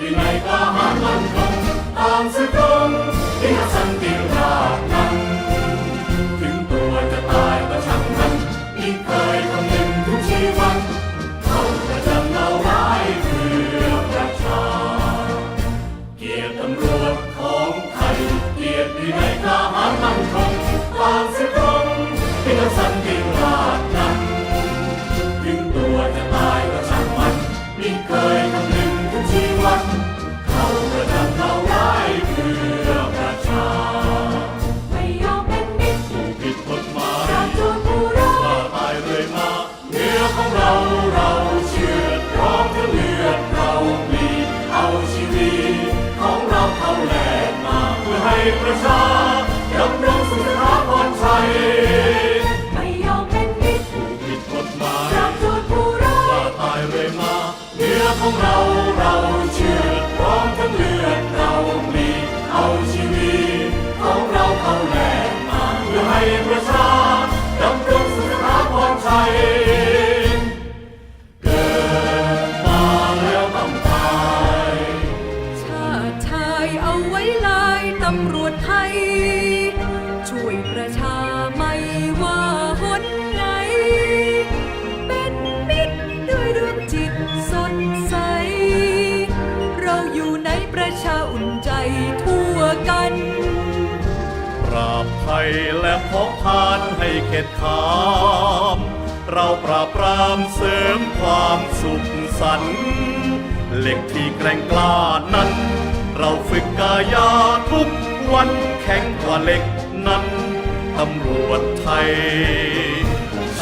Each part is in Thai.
วินัยก็หามั่นคงตามสึก ประชาดำรงสุขภาพรชัยไม่ยอมเป็นมิตรผู้ผิดกฎหมายจับโจทย์ผู้ร้ายจะตายเรื่อยมาเนื้อของเรา ประชาอุ่นใจทั่วกัน ปราบภัยและพกพานให้เข็ดขาม เราปราบปรามเสริมความสุขสันเหล็กที่แกร่งกล้านั้น เราฝึกกายาทุกวันแข็งกว่าเหล็กนั้นตำรวจไทย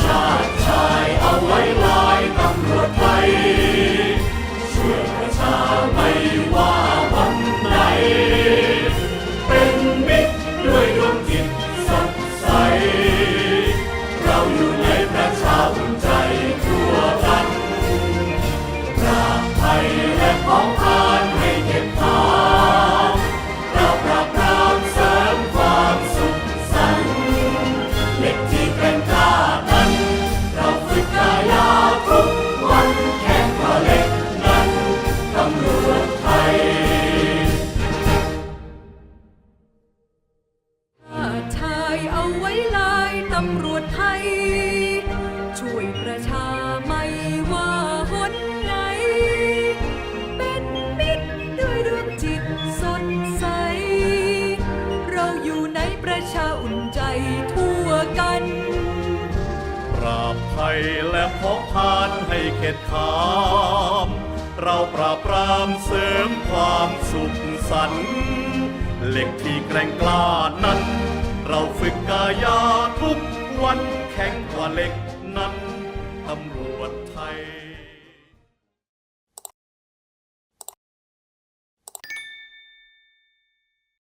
ชาติชายเอาไว้ลาย ข่และพกพานให้เข็ดขาม เราปราบปรามเสริมความสุขสัน เหล็กที่แกร่งกล้านั้น เราฝึกกายาทุกวันแข็งกว่าเหล็ก